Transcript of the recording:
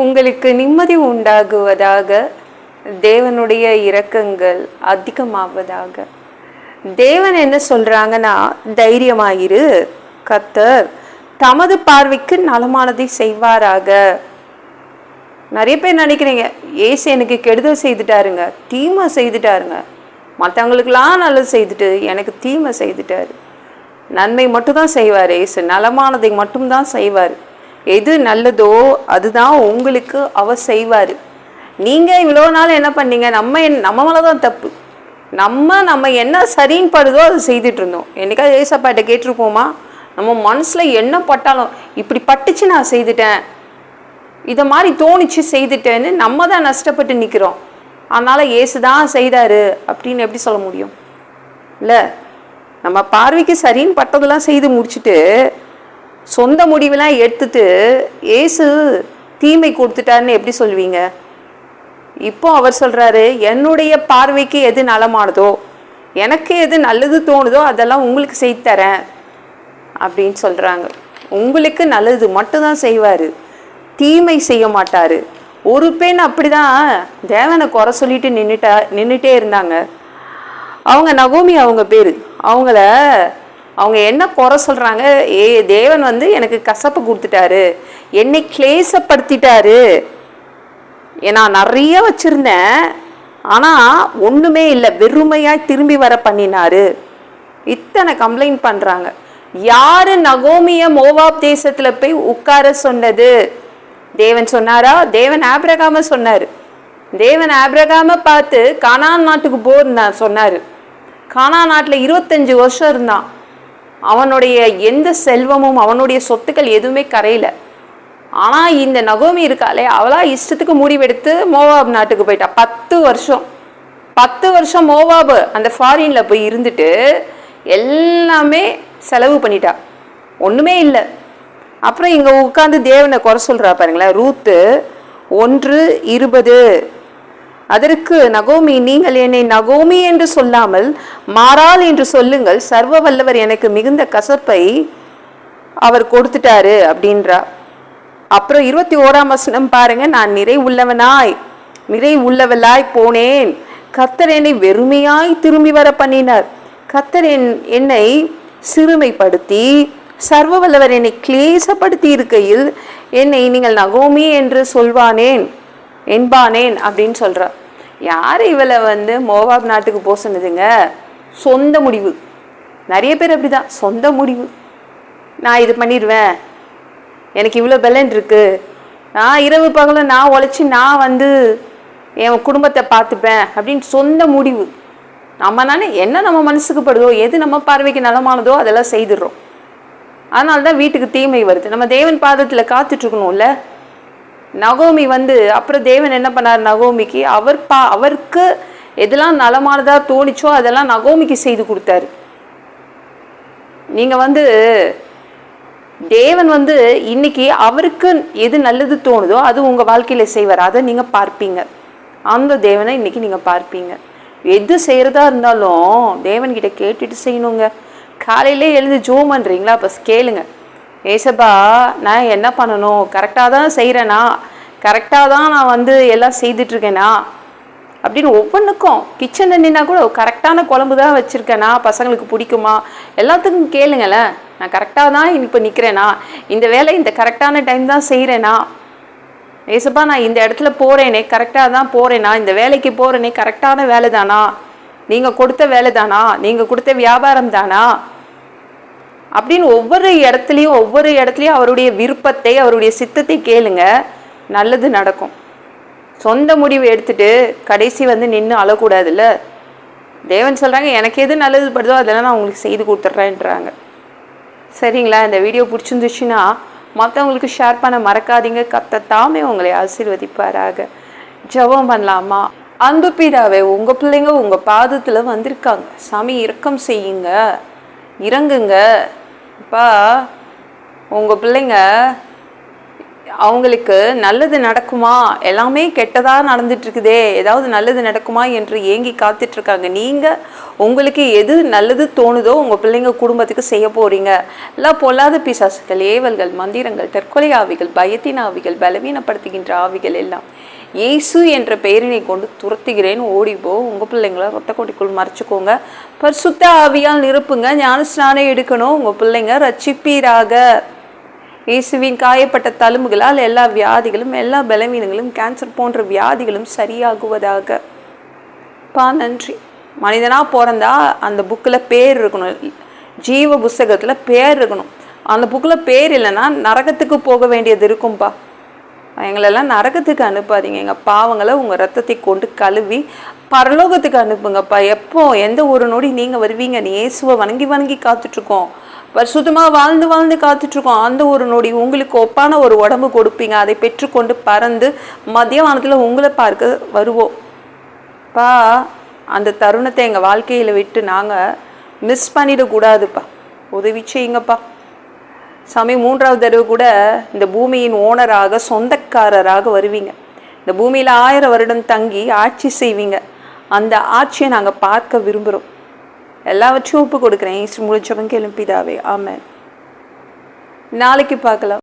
உங்களுக்கு நிம்மதி உண்டாகுவதாக தேவனுடைய இரக்கங்கள் அதிகமாவதாக. தேவன் என்ன சொல்கிறாங்கன்னா தைரியமாயிரு. கத்தர் தமது பார்வைக்கு நலமானதை செய்வாராக. நிறைய பேர் நினைக்கிறீங்க ஏசு எனக்கு கெடுதல் செய்துட்டாருங்க தீமை செய்துட்டாருங்க. மற்றவங்களுக்கெல்லாம் நல்லது செய்துட்டு எனக்கு தீமை செய்துட்டாரு. நன்மை மட்டும்தான் செய்வார் ஏசு நலமானதை மட்டும்தான் செய்வார். எது நல்லதோ அதுதான் உங்களுக்கு அவர் செய்வார். நீங்கள் இவ்வளோ நாள் என்ன பண்ணீங்க? நம்ம என்- நம்ம மேலே தான் தப்பு. நம்ம நம்ம என்ன சரின்னு படுதோ அதை செய்துட்டு இருந்தோம். என்னைக்காவது ஏசப்பாட்ட கேட்டிருப்போமா? நம்ம மனசில் என்ன பட்டாலும் இப்படி பட்டுச்சு நான் செய்துட்டேன். இதை மாதிரி தோணிச்சு செய்துட்டேன்னு நம்ம தான் நஷ்டப்பட்டு நிற்கிறோம் அதனால் ஏசு தான் செய்தாரு அப்படின்னு எப்படி சொல்ல முடியும்? இல்லை நம்ம பார்வைக்கு சரின்னு பட்டதெல்லாம் செய்து முடிச்சுட்டு சொந்த முடிவெல்லாம் எடுத்துட்டு ஏசு தீமை கொடுத்துட்டாருன்னு எப்படி சொல்லுவீங்க? இப்போ அவர் சொல்றாரு என்னுடைய பார்வைக்கு எது நலமானதோ எனக்கு எது நல்லது தோணுதோ அதெல்லாம் உங்களுக்கு செய்து தரேன் அப்படின்னு சொல்றாங்க. உங்களுக்கு நல்லது மட்டும்தான் செய்வாரு. தீமை செய்ய மாட்டாரு. ஒரு பெண் அப்படிதான் தேவனை குறை சொல்லிட்டு நின்றுட்டா நின்றுட்டே இருந்தாங்க. அவங்க நகோமி அவங்க பேர். அவங்கள அவங்க என்ன குறை சொல்கிறாங்க ஏ தேவன் வந்து எனக்கு கசப்பு கொடுத்துட்டாரு. என்னை கிளேசப்படுத்திட்டாரு. நான் நிறைய வச்சுருந்தேன். ஆனால் ஒன்றுமே இல்லை. வெறுமையாக திரும்பி வர பண்ணினாரு. இத்தனை கம்ப்ளைண்ட் பண்ணுறாங்க யாரு நகோமிய மோவாப் தேசத்தில் போய் உட்கார சொன்னது? தேவன் சொன்னாரா? தேவன் ஆபிரகாம சொன்னார். தேவன் ஆபிரகாம பார்த்து கானான் நாட்டுக்கு போர் சொன்னார். கானா நாட்டில் இருபத்தஞ்சு வருஷம் இருந்தான். அவனுடைய எந்த செல்வமும் அவனுடைய சொத்துக்கள் எதுவுமே கரையில. ஆனால் இந்த நகோமி இருக்காளே அவளா இஷ்டத்துக்கு முடிவெடுத்து மோவாப் நாட்டுக்கு போயிட்டா. பத்து வருஷம். பத்து வருஷம் மோவாபு அந்த ஃபாரின்ல போய் இருந்துட்டு எல்லாமே செலவு பண்ணிட்டா. ஒன்றுமே இல்லை. அப்புறம் இங்கே உட்காந்து தேவனை குறை சொல்கிறா பாருங்களேன். ரூத்து ஒன்று இருபது. அதற்கு நகோமி நீங்கள் என்னை நகோமி என்று சொல்லாமல் மாறால் என்று சொல்லுங்கள். சர்வ வல்லவர் எனக்கு மிகுந்த கசப்பை அவர் கொடுத்துட்டாரு அப்படின்றா. அப்புறம் இருபத்தி ஓராம் வசனம் பாருங்க நான் நிறை உள்ளவனாய் நிறை உள்ளவளாய் போனேன். கத்தர் என்னை வெறுமையாய் திரும்பி வர பண்ணினார். கர்த்தர் என் என்னை சிறுமைப்படுத்தி சர்வ வல்லவர் என்னை கிளேசப்படுத்தி இருக்கையில் என்னை நீங்கள் நகோமி என்று சொல்வானேன். என்பானேன் அப்படின்னு சொல்றா. யார் இவளை வந்து மோவாப் நாட்டுக்கு போக சொன்னதுங்க? சொந்த முடிவு. நிறைய பேர் அப்படிதான். சொந்த முடிவு. நான் இது பண்ணிடுவேன் எனக்கு இவ்வளோ பெலன் இருக்குது நான் இரவு பகலும் நான் உழைச்சி நான் வந்து என் குடும்பத்தை பார்த்துப்பேன் அப்படின்னு சொந்த முடிவு. நம்ம தானே என்ன நம்ம மனசுக்கு படுதோ எது நம்ம பார்வைக்கு நலமானதோ அதெல்லாம் செய்துடுறோம். அதனால தான் வீட்டுக்கு தீமை வருது. நம்ம தேவன் பாதத்தில் காத்துட்ருக்கணும்ல இருக்கணும்ல. நகோமி வந்து அப்புறம் தேவன் என்ன பண்ணார் நகோமிக்கு? அவர் பா அவருக்கு எதெல்லாம் நலமானதாக தோணிச்சோ அதெல்லாம் நகோமிக்கு செய்து கொடுத்தாரு. நீங்கள் வந்து தேவன் வந்து இன்னைக்கு அவருக்கு எது நல்லது தோணுதோ அது உங்கள் வாழ்க்கையில் செய்வார். அதை நீங்கள் பார்ப்பீங்க. அந்த தேவனை இன்னைக்கு நீங்கள் பார்ப்பீங்க. எது செய்கிறதா இருந்தாலும் தேவன்கிட்ட கேட்டுட்டு செய்யணுங்க. காலையிலே எழுந்து ஜோம் பண்ணுறீங்களா அப்போ கேளுங்க. ஏசப்பா நான் என்ன பண்ணணும்? கரெக்டாக தான் செய்கிறேனா கரெக்டாக தான் நான் வந்து எல்லாம் செய்துட்டு இருக்கேனா அப்படின்னு ஒவ்வொன்றுக்கும் கிச்சனில் நின்னா கூட கரெக்டான குழம்பு தான் வச்சுருக்கேனா? பசங்களுக்கு பிடிக்குமா? எல்லாத்துக்கும் கேளுங்களேன். நான் கரெக்டாக தான் இப்போ நிற்கிறேனா இந்த வேலை இந்த கரெக்டான டைம் தான் செய்கிறேனா ஏசப்பா நான் இந்த இடத்துல போகிறேனே கரெக்டாக தான் போகிறேனா இந்த வேலைக்கு போகிறேனே கரெக்டான வேலை தானா நீங்கள் கொடுத்த வேலை தானா நீங்கள் கொடுத்த வியாபாரம் தானா? அப்படின்னு ஒவ்வொரு இடத்துலையும் ஒவ்வொரு இடத்துலையும் அவருடைய விருப்பத்தை அவருடைய சித்தத்தை கேளுங்க. நல்லது நடக்கும். சொந்த முடிவு எடுத்துட்டு கடைசி வந்து நின்று அழக்கூடாதுல்ல? தேவன் சொல்கிறாங்க எனக்கு எது நல்லது படுதோ அதெல்லாம் நான் உங்களுக்கு செய்து கொடுத்துட்றேன்றாங்க சரிங்களா? இந்த வீடியோ பிடிச்சிருந்துச்சுன்னா மற்றவங்களுக்கு ஷேர் பண்ண மறக்காதீங்க. கத்த தாமே உங்களை ஆசீர்வதிப்பாராக. ஜெபம் பண்ணலாமா? அன்பு பீடாவே உங்கள் பிள்ளைங்க உங்கள் பாதத்தில் வந்திருக்காங்க. சாமி இரக்கம் செய்யுங்க. இறங்குங்க. அப்பா உங்கள் பிள்ளைங்க அவங்களுக்கு நல்லது நடக்குமா? எல்லாமே கெட்டதாக நடந்துட்டுருக்குதே ஏதாவது நல்லது நடக்குமா என்று ஏங்கி காத்துட்ருக்காங்க. நீங்கள் உங்களுக்கு எது நல்லது தோணுதோ உங்கள் பிள்ளைங்க குடும்பத்துக்கு செய்ய போகிறீங்க எல்லாம் பொல்லாத பிசாசுகள் ஏவல்கள் மந்திரங்கள் தற்கொலை ஆவிகள் பயத்தின் ஆவிகள் பலவீனப்படுத்துகின்ற ஆவிகள் எல்லாம். இயேசு என்ற பெயரினை கொண்டு துரத்துகிறேன் ஓடிப்போ. உங்கள் பிள்ளைங்கள ரத்த கொட்டிக்குள் மறைச்சிக்கோங்க. பரிசுத்த ஆவியால் நிரப்புங்க. ஞான ஸ்நானம் எடுக்கணும். உங்கள் பிள்ளைங்க ரட்சிப்பீராக. இயேசுவின் காயப்பட்ட தழும்புகளால் எல்லா வியாதிகளும் எல்லா பலவீனங்களும் கேன்சர் போன்ற வியாதிகளும் சரியாகுவதாக. பா நன்றி. மனிதனாக பிறந்தா அந்த புக்கில் பேர் இருக்கணும். ஜீவ புஸ்தகத்தில் பேர் இருக்கணும். அந்த புக்கில் பேர் இல்லைன்னா நரகத்துக்கு போக வேண்டியது இருக்கும்பா. எங்களெல்லாம் நரகத்துக்கு அனுப்பாதீங்க. எங்கள் பாவங்களை உங்கள் ரத்தத்தை கொண்டு கழுவி பரலோகத்துக்கு அனுப்புங்கப்பா. எப்போ எந்த ஒரு நொடி நீங்கள் வருவீங்க? நீ இயேசுவை வணங்கி வணங்கி காத்துட்ருக்கோம். பரிசுத்தமாக வாழ்ந்து வாழ்ந்து காத்துட்ருக்கோம். அந்த ஒரு நொடி உங்களுக்கு ஒப்பான ஒரு உடம்பு கொடுப்பீங்க. அதை பெற்றுக்கொண்டு பறந்து மதிய வானத்தில் உங்களை பார்க்க வருவோம். பா அந்த தருணத்தை எங்கள் வாழ்க்கையில் விட்டு நாங்கள் மிஸ் பண்ணிடக்கூடாதுப்பா. உதவி செய்யுங்கப்பா. சாமி மூன்றாவது தடவை கூட இந்த பூமியின் ஓனராக சொந்தக்காரராக வருவீங்க. இந்த பூமியில் ஆயிரம் வருடம் தங்கி ஆட்சி செய்வீங்க. அந்த ஆட்சியை நாங்கள் பார்க்க விரும்புகிறோம் எல்லாவற்றையும் ஒப்பு கொடுக்குறேன். முடிச்சவங்க எழுப்பிதாவே ஆமாம் நாளைக்கு பார்க்கலாம்.